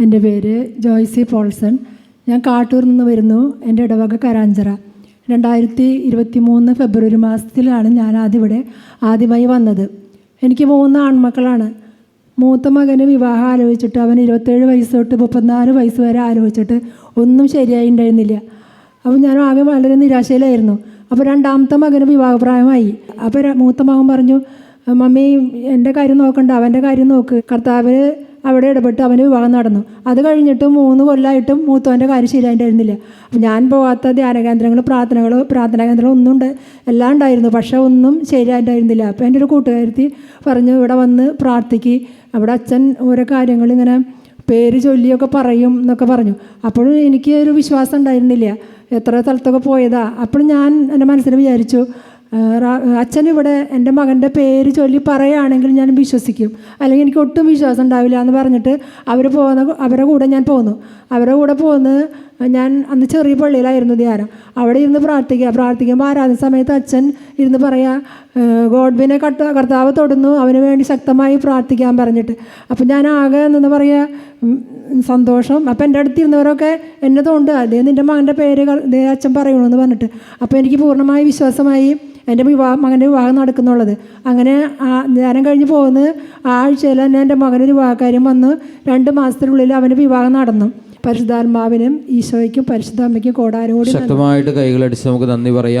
എന്റെ പേര് ജോയ്സി പോൾസൺ. ഞാൻ കാട്ടൂർ നിന്ന് വരുന്നു. എന്റെ ഇടവക കരാഞ്ചറ. രണ്ടായിരത്തി ഇരുപത്തി മൂന്ന് ഫെബ്രുവരി മാസത്തിലാണ് ഞാൻ ആദ്യം ഇവിടെ ആദ്യമായി വന്നത്. എനിക്ക് മൂന്ന് ആൺമക്കളാണ്. മൂത്ത മകന് വിവാഹം ആലോചിച്ചിട്ട് അവൻ ഇരുപത്തേഴ് വയസ്സ് തൊട്ട് മുപ്പത്തിനാല് വയസ്സ് വരെ ആലോചിച്ചിട്ട് ഒന്നും ശരിയായി ഉണ്ടായിരുന്നില്ല. അപ്പോൾ ഞാൻ ആകെ വളരെ നിരാശയിലായിരുന്നു. അപ്പോൾ രണ്ടാമത്തെ മകന് വിവാഹപ്രായമായി. അപ്പോൾ മൂത്ത മകൻ പറഞ്ഞു മമ്മി എന്റെ കാര്യം നോക്കണ്ട. അവന്റെ കാര്യം നോക്ക്. കർത്താവ് അവിടെ ഇടപെട്ട് അവന് വിവാഹം നടന്നു. അത് കഴിഞ്ഞിട്ട് മൂന്ന് കൊല്ലമായിട്ടും മൂത്തവന്റെ കാര്യം ശരിയായിട്ടുണ്ടായിരുന്നില്ല അപ്പം ഞാൻ പോകാത്ത ധ്യാന കേന്ദ്രങ്ങൾ പ്രാർത്ഥനകൾ പ്രാർത്ഥനാ കേന്ദ്രങ്ങൾ ഒന്നും ഉണ്ട് എല്ലാം ഉണ്ടായിരുന്നു പക്ഷേ ഒന്നും ശരിയായിട്ടുണ്ടായിരുന്നില്ല അപ്പോൾ എന്റെ ഒരു കൂട്ടുകാരത്തി പറഞ്ഞു ഇവിടെ വന്ന് പ്രാർത്ഥിക്ക്. അവിടെ അച്ഛൻ ഓരോ കാര്യങ്ങൾ ഇങ്ങനെ പേര് ചൊല്ലിയൊക്കെ പറയും എന്നൊക്കെ പറഞ്ഞു. അപ്പോഴും എനിക്ക് ഒരു വിശ്വാസം ഉണ്ടായിരുന്നില്ല. എത്ര സ്ഥലത്തൊക്കെ പോയതാ. അപ്പോൾ ഞാൻ എന്റെ മനസ്സിൽ വിചാരിച്ചു അച്ഛൻ ഇവിടെ എന്റെ മകന്റെ പേര് ചൊല്ലി പറയുകയാണെങ്കിൽ ഞാൻ വിശ്വസിക്കും. അല്ലെങ്കിൽ എനിക്ക് ഒട്ടും വിശ്വാസം ഉണ്ടാവില്ല എന്ന് പറഞ്ഞിട്ട് അവർ പോകുന്ന അവരുടെ കൂടെ ഞാൻ പോന്നു അവരുടെ കൂടെ പോന്ന് ഞാൻ അന്ന് ചെറിയ പള്ളിയിലായിരുന്നു ധ്യാനം. അവിടെ ഇരുന്ന് പ്രാർത്ഥിക്കുക. പ്രാർത്ഥിക്കുമ്പോൾ ആരാധന സമയത്ത് അച്ഛൻ ഇരുന്ന് പറയാ ഗോഡ്ബിനെ കട്ട കർത്താവ് തൊടുന്നു. അവന് വേണ്ടി ശക്തമായി പ്രാർത്ഥിക്കാൻ പറഞ്ഞിട്ട്. അപ്പം ഞാൻ ആകെ എന്ന് പറയുക സന്തോഷം. അപ്പം എന്റെ അടുത്ത് ഇരുന്നവരൊക്കെ എന്നെ തോണ്ട്. അതേ നിന്റെ മകന്റെ പേര് ദേ അച്ഛൻ പറയണമെന്ന് പറഞ്ഞിട്ട്. അപ്പോൾ എനിക്ക് പൂർണമായി വിശ്വാസമായി എന്റെ വിവാഹം മകന്റെ വിവാഹം നടക്കുന്നുള്ളത്. അങ്ങനെ ആ ധ്യാനം കഴിഞ്ഞ് പോകുന്നത് ആ ആഴ്ചയിൽ തന്നെ എന്റെ മകനൊരു വിവാഹക്കാരും വന്ന് രണ്ട് മാസത്തിനുള്ളിൽ അവന്റെ വിവാഹം നടന്നു. പരിശുദ്ധാത്മാവിനും ഈശോയ്ക്കും പരിശുദ്ധാമ്മയ്ക്കും കോടാനോട് കൂടി ശക്തമായിട്ട് കൈകളടിച്ച് നമുക്ക് നന്ദി പറയാം.